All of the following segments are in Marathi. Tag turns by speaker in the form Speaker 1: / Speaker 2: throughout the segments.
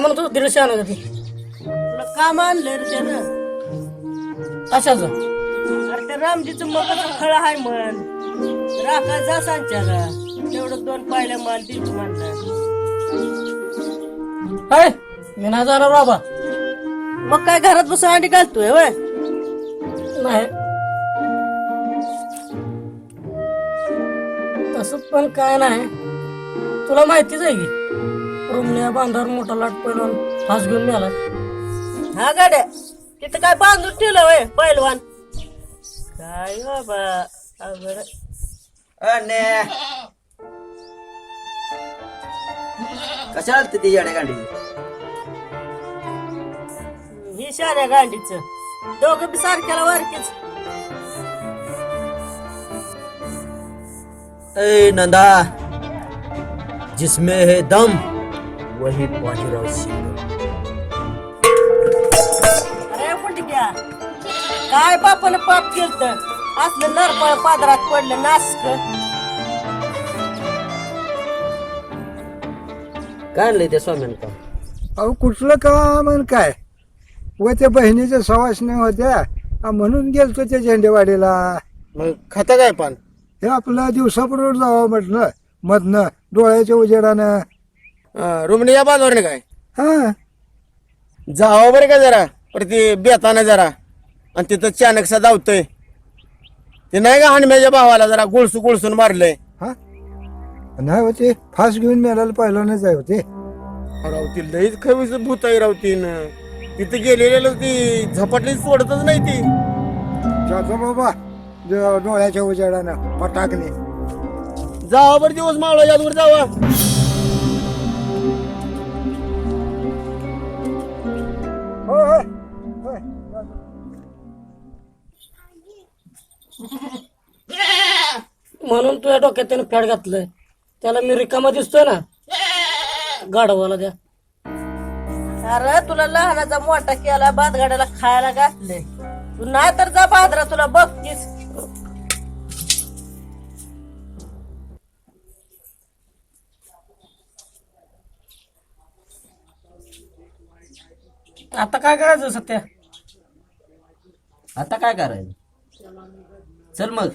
Speaker 1: काय म्हणतो दीडशे आणा कधी
Speaker 2: तुला काम आणलं रे त्यानं.
Speaker 1: कशाचं?
Speaker 2: अरे त्या रामजीचं मगाचं फळ आहे म्हण. राखा जा सांच्याला तेवढं दोन पायल्या माल देतो म्हणला
Speaker 1: मी नाही जाणार बाबा.
Speaker 2: मग काय घरात बसून अंडी घालतोय वय
Speaker 1: नाही. तसं पण काय नाही. तुला माहितीच आहे की रुमण्या बांधावर मोठा लाट पहिलवान फास घेऊन मिळाला
Speaker 2: हा गाड्या तिथं काय बांधून ठेवलं वय पैलवान? काय बाबा अवघड. आहे.
Speaker 3: अने कशा आलते ती येड्या गांडी?
Speaker 2: ही शाऱ्या गांडीच. दोघं बी सारख्याला वारकीच.
Speaker 3: ए नंदा. जिसमें है दम. वही बाजीराव सिंह
Speaker 2: अरे काय बापानं पाप केलत? असलं नरपळ पादरात पडलं नासक.
Speaker 3: काय आणलंय त्या स्वाम्यांका
Speaker 4: अहो कुठलं काम आणि काय? व त्या बहिणीच्या सवासण्या होत्या. म्हणून गेलतो त्या झेंडेवाडीला.
Speaker 5: मग खाता काय पान
Speaker 4: हे आपलं दिवसापूर्वी जावं म्हटलं. मधनं डोळ्याच्या उजेडानं.
Speaker 5: रुमणी या बाजूवर काय?
Speaker 4: हा.
Speaker 5: जावं बरं का जरा पर ते बेताना जरा. आणि तिथं चाणकसा धावतोय. ते नाही का हनम्याच्या भावाला जरा गुळसू गुळसून मारलंय?
Speaker 4: हा? नाही होते फास घेऊन मिळायला पहिल्यानंच आहे होते.
Speaker 5: राव ती लईच खवीच भूत आहे राव तीन तिथे गेलेलं ती झपाटली सोडतच नाही ती.
Speaker 4: जातो बाबा डोळ्याच्या उजेडानं पटाकने.
Speaker 5: जावा बरं दिवस मावळा यादवर जावा.
Speaker 1: म्हणून तुझ्या डोक्यात त्यानं फॅड घातलंय. त्याला मी रिकामा दिसतोय ना. गाढवाला द्या.
Speaker 2: अरे तुला लहानाचा मोठा केला बादगाड्याला खायला घातले तू नाही तर जा बादरा तुला बघतीस.
Speaker 1: आता काय करायचं सत्या
Speaker 3: आता काय करायचं? चल मग.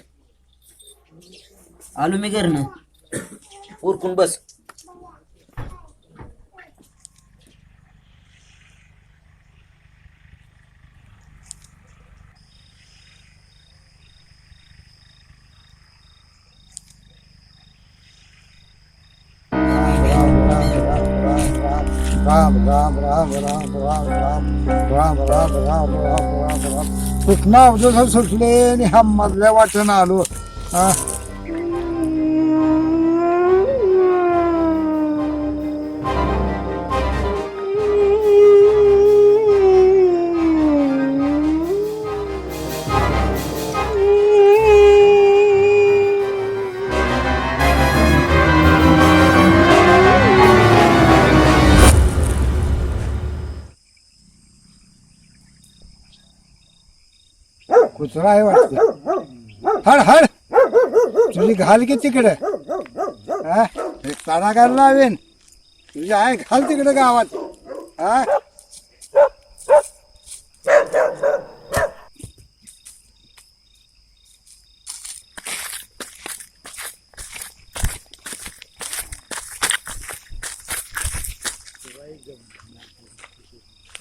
Speaker 3: आलो मी घरनं. उरकून बस.
Speaker 4: राम राम राम राम राम राम राम राम राम राम राम राम कुठनं अवधूत सुटले आणि हा मधल्या वाटेनं आलो हा आहे वाटतं. हड हड तुझी घाल की तिकडे. हा? हे ताडा घाल लावेन तुझी आहे घाल तिकडे गावात. हा?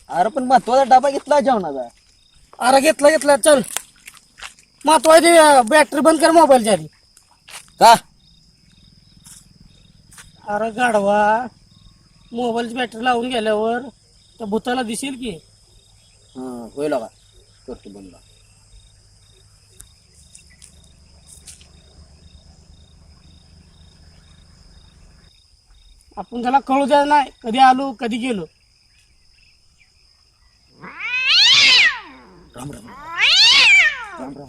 Speaker 3: अरे पण महत्त्वाचा डबा घेतला जेवणाचा.
Speaker 1: अरे घेतला घेतला. चल. महत्वाची बॅटरी बंद कर मोबाईलच्या आधी
Speaker 3: का?
Speaker 1: अरे गाढवा मोबाईलची बॅटरी लावून गेल्यावर त्या भूताला दिसेल की.
Speaker 3: हा होईल का करतो बंद
Speaker 1: आपण त्याला कळू द्या नाही कधी आलो कधी गेलो.
Speaker 3: Ram Ram. Ram Ram.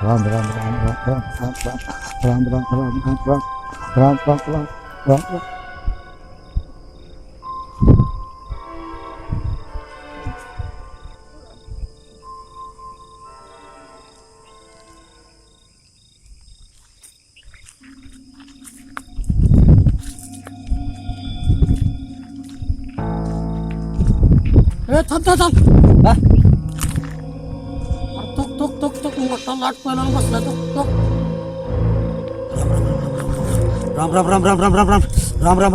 Speaker 4: Ram ram ram ram ram Ram Ram Ram Ram Ram Ram Ram Ram
Speaker 1: ए थांब थांब थांब अरे, तोक तोक तोक तोक मोठा लाट पहिला बसला तो तोक
Speaker 3: राम राम राम राम राम राम राम राम राम राम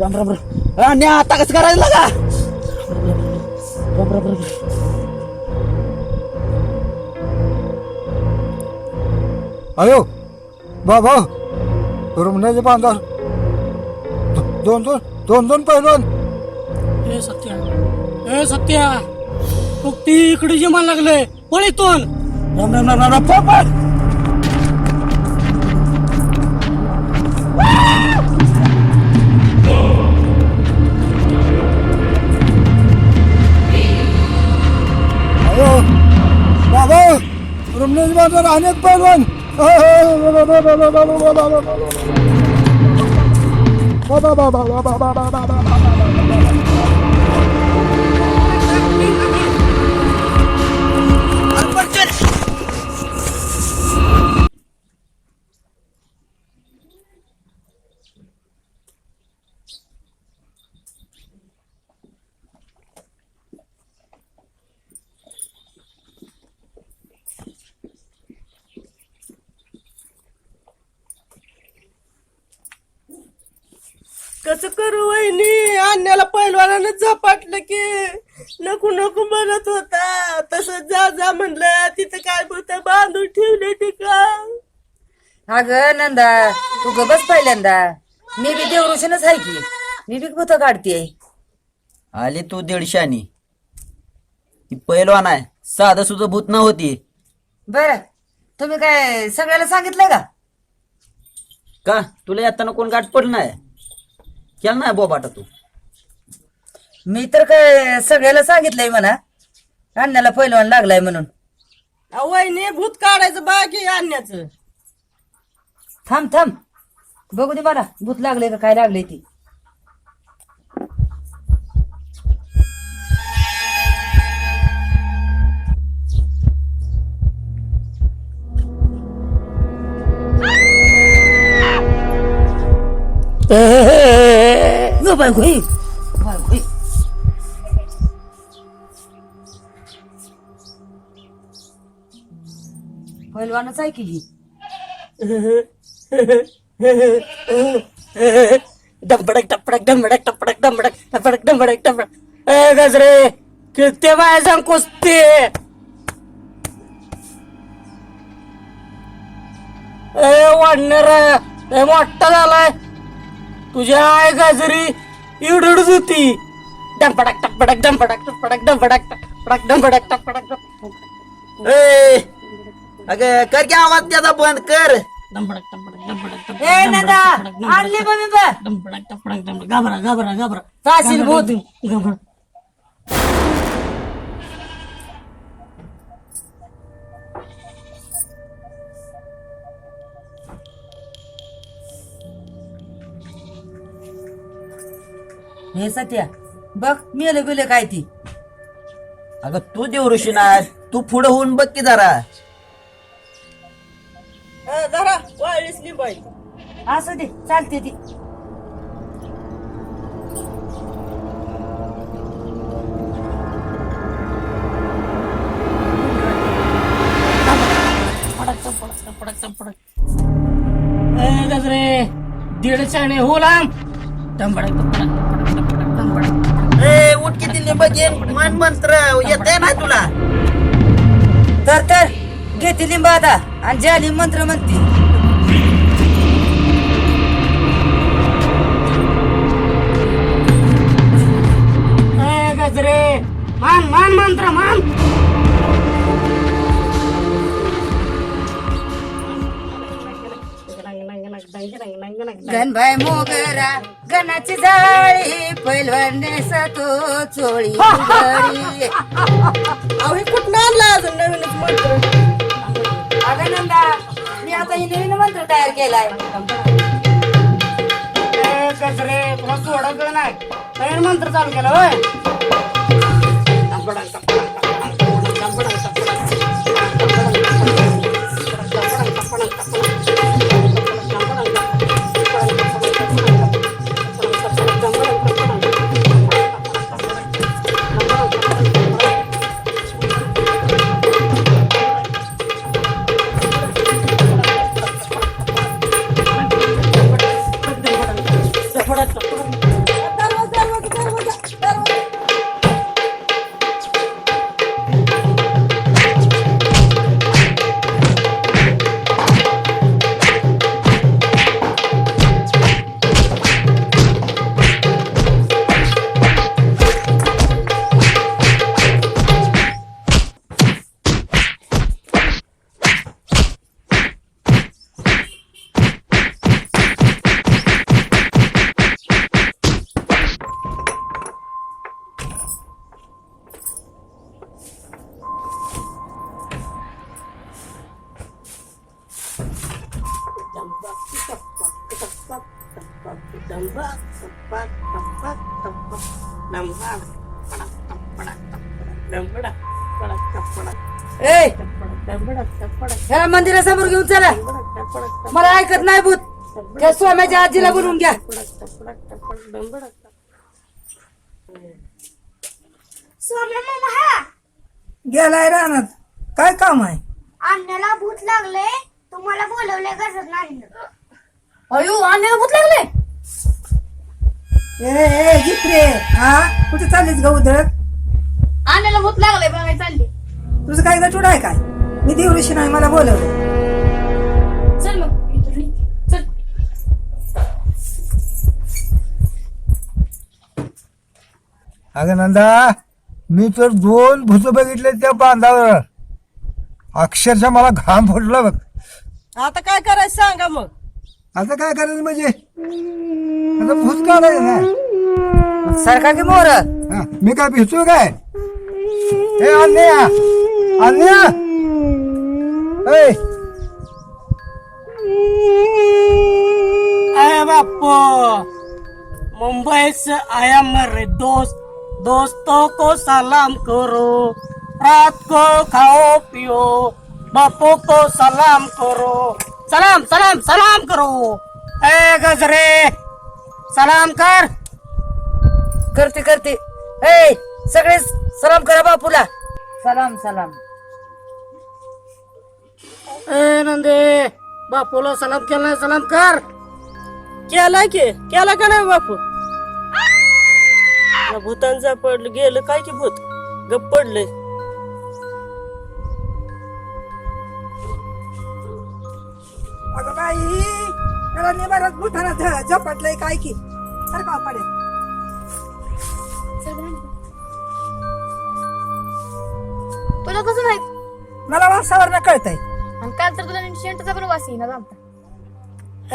Speaker 3: राम राम राम अन्या आता कसं करायचं लागा राम राम राम
Speaker 4: अयो बाबा रुमण्याचे बांधा दोन दोन दोन दोन पहिलवान
Speaker 1: ए सत्या ए सत्या तोक ती इकडे जे मला लागले पळीतून
Speaker 3: राम राम राम राम राम पळ पळ
Speaker 4: अयो बाबा रुमण्याचे बांधा अनेक पहिलवान बाबा बाबा बाबा बाबा बाबा
Speaker 2: कसं करू वहिनी? अन्याला पहिलवानानं झपाटलं की नको नको म्हणत होता. तसं जा जा म्हणलं. तिथं काय बोलतं? बांधून ठेवले ते का
Speaker 6: अगं नंदा तू ग बस पहिल्यांदा. मी बी देवरुषणच आहे की. मी बी भूत काढते
Speaker 3: आली तू दीडशानी. ती पैलवान आहे. साधं सुद्धा भूत नव्हती.
Speaker 6: बर. तुम्ही काय सगळ्याला सांगितलंय का?
Speaker 3: का? तुला येताना कोण गाठ पडलं नाही? केला नाही बोबाटा तू.
Speaker 6: मी तर काय सगळ्याला सांगितलंय म्हणा. अण्णाला पहिलवान लागलाय म्हणून.
Speaker 2: अहो, वहिनी भूत काढायचं बाकी आणण्याचं
Speaker 6: थांब थांब. बघू दे मला भूत लागले का काय लागले ती.
Speaker 1: ग बाय होई
Speaker 6: होय, होय. पहिलवानच आहे की ही
Speaker 1: डंबडक टपडक डंबडक टपडक डंबडक टपडक डंबडक टपडक ए गजरे किती बाय सांग कुस्ती ए वाढणार ए मोठा झालाय तुझ्या आय गाजरी ಇವ್ರು ಹಿಡಿದತಿ ಡಂ ಪಡಕ್
Speaker 3: ಟಕ್ ಪಡಕ್ ಡಂ ಪಡಕ್ ಡಂ ಪಡಕ್ ಟಕ್ ಏ
Speaker 1: ಅಗೆ ಆವಾಜ್ ಅದ
Speaker 6: ಕರ್ ಡಂ ಪಡಕ್ ಟಕ್ ಏ
Speaker 1: ನಂದ ಅಲ್ಲಿ ಬಂದ ಡಂ ಪಡಕ್ ಟಕ್
Speaker 6: ಪಡಕ್ ಡಂ
Speaker 1: ಗಬರ
Speaker 6: हे सत्या बघ मेले बिले काय ती.
Speaker 3: अगं तू देवऋषी नाही तू पुढे होऊन बघ की जरा.
Speaker 2: जरा वाळलीच लिंबाई
Speaker 6: असू दे चालते ती.
Speaker 1: टपडक टपडक शाणे हो लांब. डंबडक डंबडक डंबडक डंबडक
Speaker 3: ए लिंब घे मन मंत्र येते ना तुला?
Speaker 6: तर तर घेते लिंब आता आणि ज्याली मंत्र म्हणते.
Speaker 1: गजरे मान मान मंत्र मान.
Speaker 6: गणबाई मोगरा गणाची जाळी पैलवाने सातो चोळी उघडी.
Speaker 2: अहो हे कुठं आणला अजून नवीनच मंत्र?
Speaker 6: अगं नंदा मी आता ही नवीन मंत्र तयार केलाय.
Speaker 1: ए गजरे तुला सोडत नाही. नवीन मंत्र चालू केला होय?
Speaker 6: ह्या मंदिरासमोर घेऊन चला. मला ऐकत नाही भूत. त्या स्वाम्याच्या आजीला बोलवून घ्या.
Speaker 7: मामा. हा
Speaker 8: गेलाय रानात. काय काम आहे?
Speaker 7: अन्याला भूत लागले. तुम्हाला बोलवले गजर नाही.
Speaker 6: अयो अन्याला भूत लागले?
Speaker 8: ए ए जित्रे हा? कुठे चाललीस ग उधळत?
Speaker 7: अन्याला भूत लागले बघाय चालली.
Speaker 8: तुझं काय गटूड आहे काय? मी देवऋषी नाही मला बोलवलं
Speaker 7: चल मग इथून निघ. चल.
Speaker 4: अगं नंदा मी तर दोन भूत बघितले त्या बांधावर. अक्षरशः मला घाम फुटला बघ.
Speaker 2: आता काय करायचं सांगा मग.
Speaker 4: आता काय करायचं म्हणजे? आता भूत काढायचं ना.
Speaker 6: सारखा की मोर?
Speaker 4: हा, मी काय भिजतो काय? हे अन्या अन्या! ए
Speaker 1: अरे बापू मुंबई से आया मेरे दोस्त दोस्तों को सलाम करो रात को खाओ पियो बापू को सलाम करो सलाम सलाम सलाम करो। ए गजरे सलाम कर।
Speaker 6: करते करते। ए सगळे सलाम करा बापूला। सलाम सलाम।
Speaker 1: ए नंदे बापूला सलाम केला सलाम कर.
Speaker 2: केला की? केला का नाही बापू? या भूतांचा पडलं गेलं काय की भूत? गप पडलंय.
Speaker 8: अगं बाई त्याला निवारात भूताना झपाटलंय काय की? अरे का पडे
Speaker 7: तुला कसं माहीत?
Speaker 8: मला वासावर ना कळतंय.
Speaker 7: आणि काल तर तुला शेंटचा पण वास येईना झालता.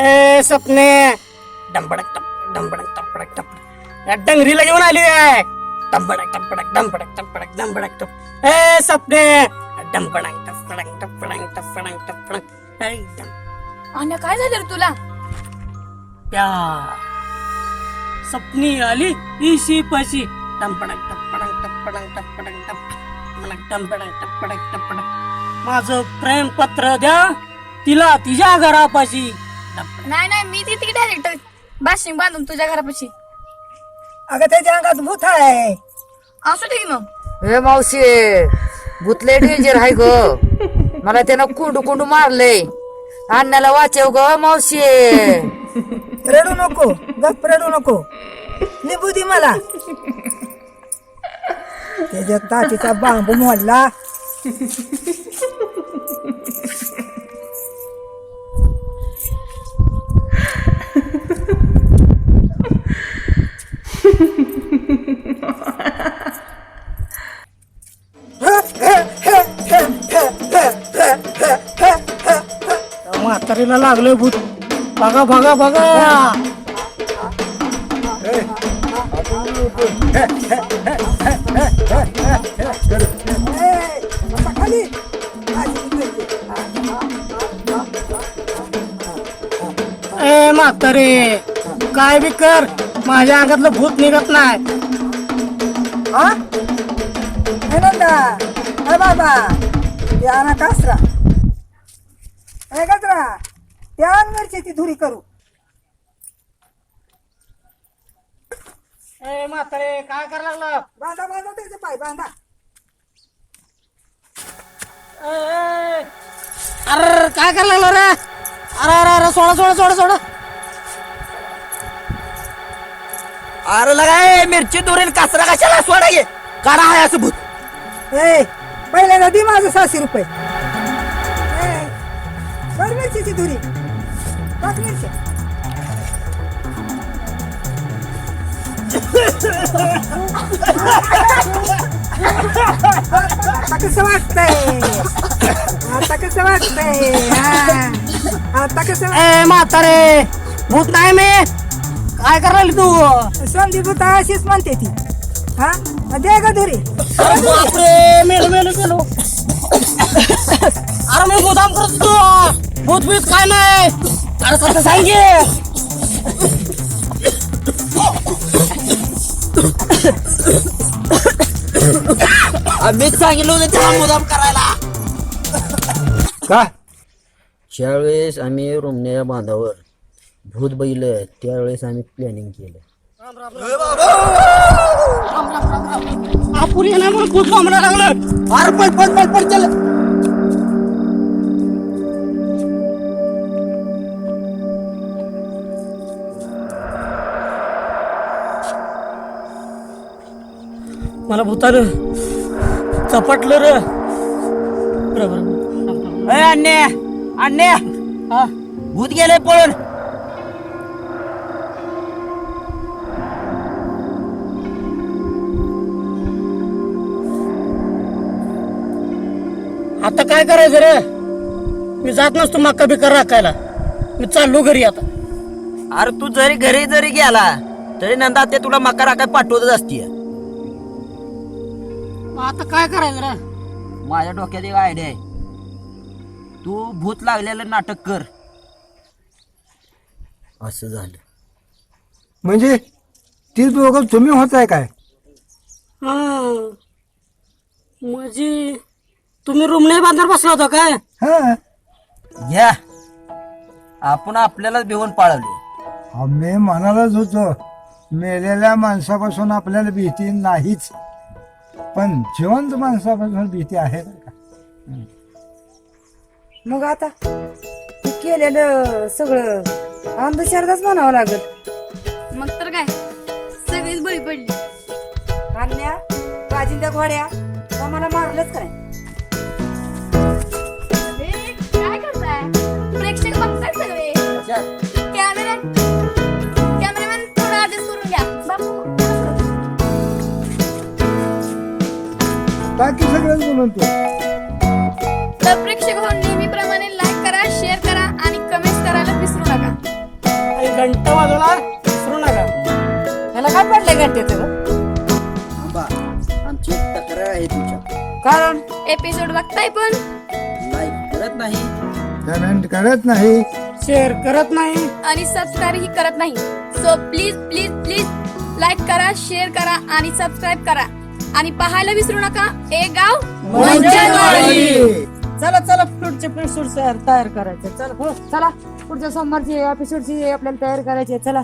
Speaker 1: ए सपने. डंबडक टप डंबडक टपडक टपडक डंगरीला घेऊन आली आहे. डंबडक टपडक डंबडक टपडक डंबडक टप. ए सपने. डंबडक टपडक टपडक टपडक टपडक ए, डं-
Speaker 7: अन्या काय झालं रे तुला?
Speaker 1: प्यार सपनी आली इशी पशी. टंपडक टपडक टपडक टपडक. टपडक टंपडक टपडक टपडक. माझं प्रेम पत्र द्या तिला तिच्या घरापाशी.
Speaker 7: नाही नाही मी तिथे डायरेक्ट बाशिंग बांधून तुझ्या घरापाशी.
Speaker 8: अगं त्याच्या अंगात भूत आहे.
Speaker 7: असू दे की मग.
Speaker 6: ए मावशी भूतले डेंजर आहे ग. मला त्यानं कुंडू कुंडू मारलंय. अन्नाला वाचव ग मावशी.
Speaker 8: रडू नको गप रडू नको. निभू दे मला. त्याच्या ताटीचा बांबू मोडला.
Speaker 1: म्हातारीला लागलंय भूत. बघा बघा बघा. म्हातारे काय बी कर. माझ्या अंगातलं भूत निघत नाही.
Speaker 8: हा? ए नंदा. ए बाबा. या ना कासरा. ए गजरा. त्या मिरची ती धुरी करू.
Speaker 1: ए म्हातारे काय करायला लागला?
Speaker 8: बांधा बांधा त्याचे पाय बांधा.
Speaker 1: अरे काय करायला लागला रे? अरे अरे अरे सोडा सोडा सोडा सोडा.
Speaker 3: अरे लगाय मिरची दुरील कासरा कशाला सोडा घे काढा आहे असं भूत.
Speaker 8: ए पहिल्यांदा दे माझं सहाशे रुपये. ए, मिरचीची धुरी टाक मिरची आता कसं वाटतंय? आता कसं वाटतंय? हा. आता कसं वाट-
Speaker 1: ए म्हातारे भूत नाही मी. काय करायला तू?
Speaker 8: संदीप होता अशीच म्हणते ती. हा? मग दे का धुरी
Speaker 1: बापरे मेलो मेलो मेलो. अरे मी मुदाम करत होतो. भूत बीत काय नाही. अरे सत्य सांगे
Speaker 3: आम्हीच सांगितलं होतं त्याला मुदाम करायला.
Speaker 4: का
Speaker 3: ज्यावेळेस आम्ही रुमण्या बांधावर भूत बैल त्यावेळेस आम्ही प्लॅनिंग केलं.
Speaker 1: येणार म्हणून लागलं अरे चल मला भूतानं चपटलं रे. बरोबर
Speaker 3: अन्य अन्य.
Speaker 1: हा
Speaker 3: भूत गेले पळून.
Speaker 1: काय करायचं रे? मी जात नसतो मक्का बिकर राखायला. मी चाललो घरी आता.
Speaker 3: अरे तू जरी घरी जरी गेला तरी नंदा ते तुला मका राखाय पाठवतच असते
Speaker 1: आता काय करायचं रे?
Speaker 3: माझ्या डोक्यात एक आयडिया आहे. तू भूत लागलेलं नाटक कर. असं झालं.
Speaker 4: म्हणजे ती दोघं तुम्ही होताय काय?
Speaker 1: हा. म्हणजे तुम्ही रूम नाही बांधणार बसला होता काय?
Speaker 4: हा.
Speaker 3: घ्या आपण आपल्यालाच भिवून पाळवले.
Speaker 4: आम्ही म्हणालच होतो मेलेल्या माणसापासून आपल्याला भीती नाहीच. पण जिवंत माणसापासून भीती आहे बरं का.
Speaker 6: मग आता केलेलं सगळं अंधश्रद्धाच म्हणावं लागत
Speaker 7: मग तर काय? सगळीच बळी पडली.
Speaker 6: अन्या राजिंद्या घोड्या मला मारलंच काय?
Speaker 4: बाकी सगळंच बोलून तू.
Speaker 7: तर प्रेक्षक हो नेहमीप्रमाणे लाईक करा शेअर करा आणि कमेंट करायला विसरू नका.
Speaker 1: आणि घंटा वाजवला विसरू नका.
Speaker 6: ह्याला काय पडले घंटे
Speaker 3: आमची एक तक्रार आहे तुझ्या
Speaker 6: कारण?
Speaker 7: एपिसोड बघताय पण.
Speaker 3: लाईक करत नाही.
Speaker 4: कमेंट करत नाही.
Speaker 1: शेअर करत नाही.
Speaker 7: आणि सबस्क्राईब ही करत नाही. So please please please like करा शेअर करा आणि सबस्क्राईब करा. आणि पाहायला विसरू नका ए गाव
Speaker 6: चला चला पुढचे एपिसोड तयार करायचे. चला हो चला पुढच्या सोमवारची एपिसोडची आपल्याला तयार करायची आहे. चला.